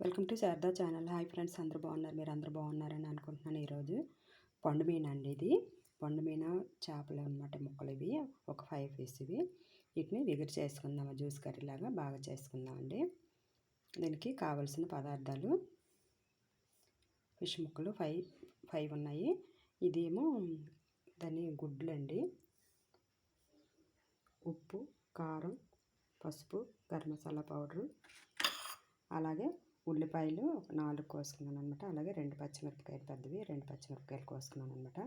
Welcome to Sharada channel. Hi friends అందరూ బాగున్నారు? మీరు అందరూ బాగున్నారని అనుకుంటున్నాను ఈరోజు. పండుమీన అండి ఇది. పండుమీన చేపలు అనమాట ముక్కలు ఇవి. ఒక ఫైవ్ పీస్ ఇవి. వీటిని విగురు చేసుకుందాం జ్యూస్ కర్రీ లాగా బాగా చేసుకుందామండి. దీనికి కావలసిన పదార్థాలు ఫిష్ ముక్కలు ఫైవ్ ఫైవ్ ఉన్నాయి. ఇదేమో దాని గుడ్లు అండి. ఉప్పు కారం పసుపు గరం మసాలా పౌడరు. అలాగే ఉల్లిపాయలు నాలుగు కోసుకున్నాను అనమాట అలాగే రెండు పచ్చిమిరపకాయలు పెద్దవి రెండు పచ్చిమిరపకాయలు కోసుకున్నాను అనమాట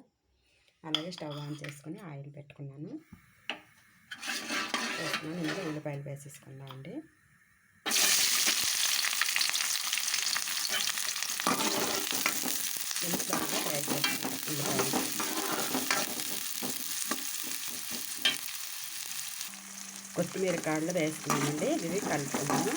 అలాగే స్టవ్ ఆన్ చేసుకుని ఆయిల్ పెట్టుకున్నాను. వేసుకున్నాను ఇందులో ఉల్లిపాయలు వేసేసుకుందామండి ఇందులో బాగా ఫ్రై చేసుకున్నాను ఉల్లిపాయలు. కొత్తిమీర కాడలు వేసుకున్నామండి ఇవి కలుపుకున్నాను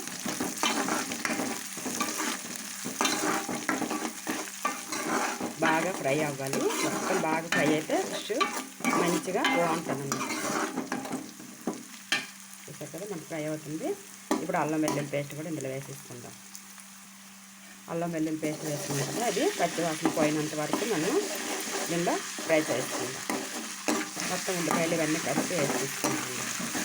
బాగా ఫ్రై అవ్వాలి. మొత్తం బాగా ఫ్రై అయితే ఫిష్ మంచిగా బాగుంటుంది చూసారు కదా మనకు ఫ్రై అవుతుంది. ఇప్పుడు అల్లం వెల్లుల్లి పేస్ట్ కూడా ఇందులో వేసేసుకుందాం. అల్లం వెల్లుల్లి పేస్ట్ వేసుకున్నాం అది పచ్చివాసన పోయినంత వరకు మనం నిండా ఫ్రై చేసుకుందాం. మొత్తం ఉల్లిపాయలు ఇవన్నీ కలిపి వేసేసుకుందాం.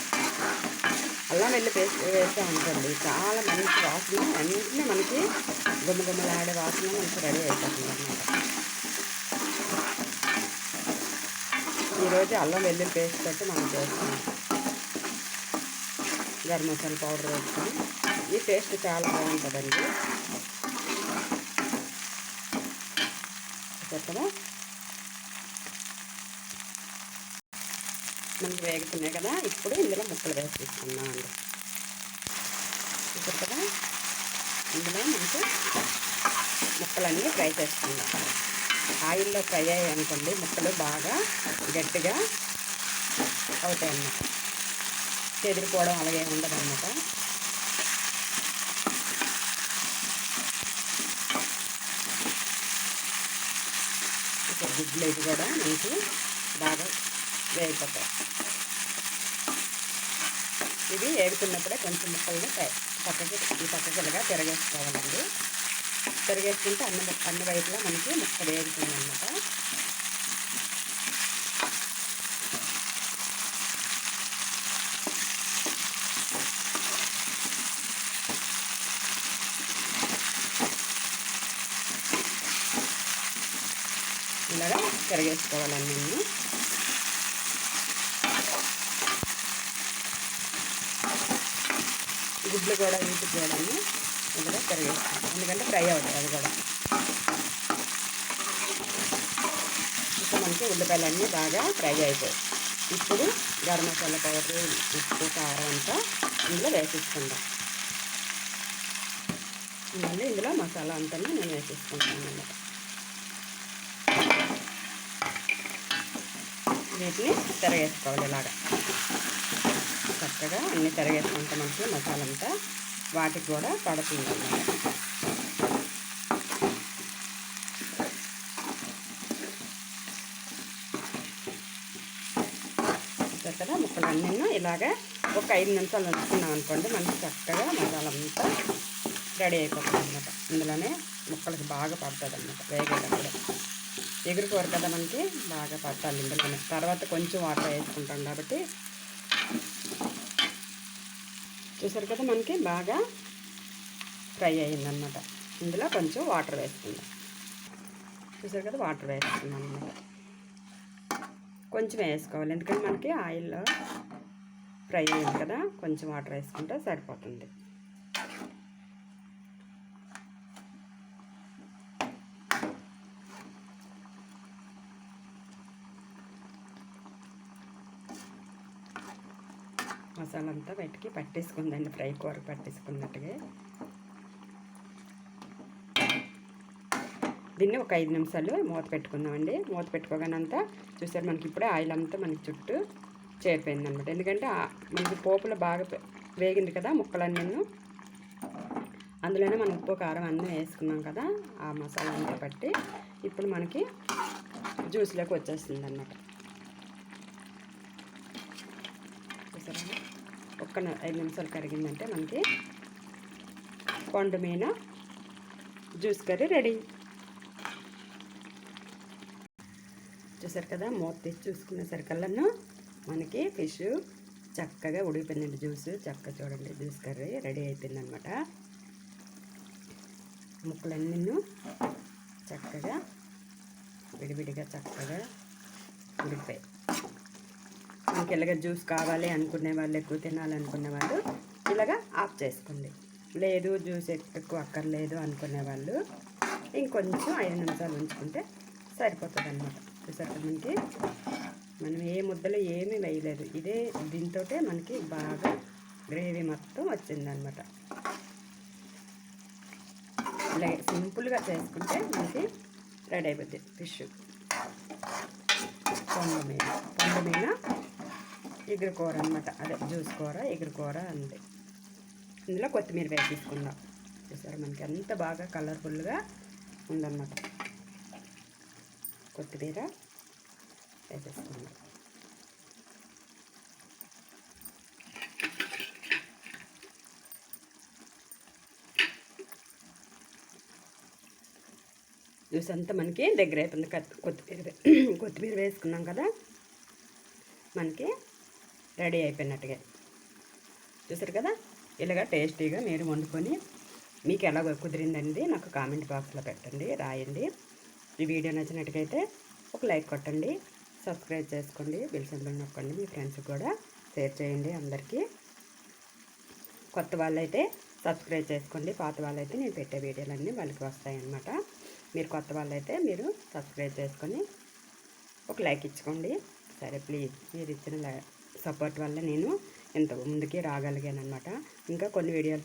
అల్లం వెల్లి పేస్ట్ వేస్తే ఉంటుంది చాలా మంచి వాసన వెంటనే మనకి గుమ్మ గుమ్మలాడే వాసన మనకి రెడీ అయిపోతుంది అనమాట ఈరోజు అల్లం వెల్లుల్లి పేస్ట్ పెట్టి మనం చేస్తున్నాం గరం మసాలా పౌడర్ వేసుకొని. ఈ పేస్ట్ చాలా బాగుంటుందండి. చెప్తాము మనకి వేగుతున్నాయి కదా ఇప్పుడు ఇందులో ముక్కలు వేసేసుకున్నాం అండి కదా? ఇందులో మనకి ముక్కలన్నీ ఫ్రై చేసుకుందాం. ఆయిల్లో ఫ్రై అయ్యాయనుకోండి ముక్కలు బాగా గట్టిగా అవుతాయి అన్నమాట చెదిరిపోవడం అలాగే ఉండదు అన్నమాట గుడ్లు ఇది కూడా మనకి బాగా వేగిపోతాయి. ఇవి ఏడుతున్నప్పుడే కొంచెం ముక్కల్ని పక్కకి ఈ పక్కకిలుగా తిరగేసుకోవాలండి తిరగేసుకుంటే అన్ని అన్ని వైపులా మనకి ముక్క వేగుతుంది అనమాట ఇలాగా తిరగేసుకోవాలండి గుడ్లు కూడా ఇంటికి ఇందులో తిరిగేస్తాం ఎందుకంటే ఫ్రై అవుతాయి అది కూడా. ఇంకా మనకి ఉల్లిపాయలన్నీ బాగా ఫ్రై అయిపోయాయి. ఇప్పుడు గరం మసాలా పౌడర్ ఉప్పు కారం అంతా ఇందులో వేసేసుకుందాం. మళ్ళీ ఇందులో మసాలా అంతా నేను వేసేసుకుంటాను అన్నమాట. వీటిని తెరగేసుకోవాలి ఇలాగా. చక్కగా అన్నీ తిరగేసుకుంటే మనకి మసాలా అంతా వాటికి కూడా పడుతుంది అన్నమాట కదా ముక్కలన్నీ ఇలాగా ఒక ఐదు నిమిషాలు ఉంచుకున్నాం అనుకోండి మనకి చక్కగా మసాలా అంతా రెడీ అయిపోతుంది అనమాట ఇందులోనే ముక్కలకి బాగా పడుతుంది అనమాట వేగేటప్పుడు. ఎగురుకోరు కదా మనకి బాగా పట్టాలి ఇందులోనే. తర్వాత కొంచెం వాటర్ వేసుకుంటాం కాబట్టి చూసారు కదా మనకి బాగా ఫ్రై అయిందన్నమాట. ఇందులో కొంచెం వాటర్ వేసుకుందాం. చూసారు కదా వాటర్ వేసుకుందాం అనమాట కొంచెం వేసుకోవాలి ఎందుకంటే మనకి ఆయిల్లో ఫ్రై అయింది కదా కొంచెం వాటర్ వేసుకుంటే సరిపోతుంది. మసాలా అంతా బయటికి పట్టేసుకుందండి ఫ్రై కూర పట్టేసుకున్నట్టుగా. దీన్ని ఒక ఐదు నిమిషాలు మూత పెట్టుకుందామండి. మూత పెట్టుకోగానంతా చూసారు మనకి ఇప్పుడే ఆయిల్ అంతా మనకి చుట్టూ చేరిపోయింది అనమాట ఎందుకంటే మనకి పోపులో బాగా వేగింది కదా ముక్కలన్నీ అందులోనే మనం ఉప్పు కారం అన్నీ వేసుకున్నాం కదా ఆ మసాలా అంతా పట్టి ఇప్పుడు మనకి జ్యూస్లోకి వచ్చేస్తుంది అనమాట ఒక్క ఐదు నిమిషాలు కరిగిందంటే మనకి కొండ జ్యూస్ కర్రీ రెడీ. చూసారు కదా మూత తీసి చూసుకునేసరికల్లాను మనకి ఫిష్ చక్కగా ఉడిగిపోయిందండి జ్యూస్ చక్కగా చూడండి జ్యూస్ కర్రీ రెడీ అయిపోయిందనమాట. ముక్కలన్నీ చక్కగా విడివిడిగా చక్కగా ఉడికిపోయాయి. మనకి ఇలాగ జ్యూస్ కావాలి అనుకునే వాళ్ళు ఎక్కువ తినాలనుకునే వాళ్ళు ఇలాగ ఆఫ్ చేసుకోండి. లేదు జ్యూస్ ఎక్కువ అక్కర్లేదు అనుకునే వాళ్ళు ఇంకొంచెం ఐదు నిమిషాలు ఉంచుకుంటే సరిపోతుంది అనమాట చూసారు మనకి? మనం ఏ ముద్దలో ఏమీ వేయలేదు. ఇదే దీంతో మనకి బాగా గ్రేవీ మొత్తం వచ్చిందనమాట ఇలా సింపుల్గా చేసుకుంటే మనకి రెడీ అయిపోద్ది ఫిష్. పొంగ మీద ఎగురు కూర అనమాట అదే జ్యూస్ కూర ఎగురు కూర అంతే. ఇందులో కొత్తిమీర వేసేసుకుందాం. చూసారు? మనకి అంత బాగా కలర్ఫుల్గా ఉందన్నమాట. కొత్తిమీర వేసేసుకుందాం. జ్యూస్ అంతా మనకి దగ్గర అయిపోయింది. కొత్తిమీర కొత్తిమీర వేసుకున్నాం కదా? మనకి రెడీ అయిపోయినట్టుగా. చూసారు కదా? ఇలాగ టేస్టీగా మీరు వండుకొని మీకు ఎలా కుదిరిందండి నాకు కామెంట్ బాక్స్లో పెట్టండి రాయండి. ఈ వీడియో నచ్చినట్టుకైతే ఒక లైక్ కొట్టండి సబ్స్క్రైబ్ చేసుకోండి బిల్ సింబల్ నొక్కండి మీ ఫ్రెండ్స్కి కూడా షేర్ చేయండి అందరికీ. కొత్త వాళ్ళైతే సబ్స్క్రైబ్ చేసుకోండి పాత వాళ్ళైతే నేను పెట్టే వీడియోలన్నీ వాళ్ళకి వస్తాయన్నమాట. మీరు కొత్త వాళ్ళైతే మీరు సబ్స్క్రైబ్ చేసుకొని ఒక లైక్ ఇచ్చుకోండి. సరే ప్లీజ్ మీరు ఇచ్చిన సపోర్ట్ వల్ల నేను ఇంత ముందుకి రాగలిగాను అనమాట ఇంకా కొన్ని వీడియోలు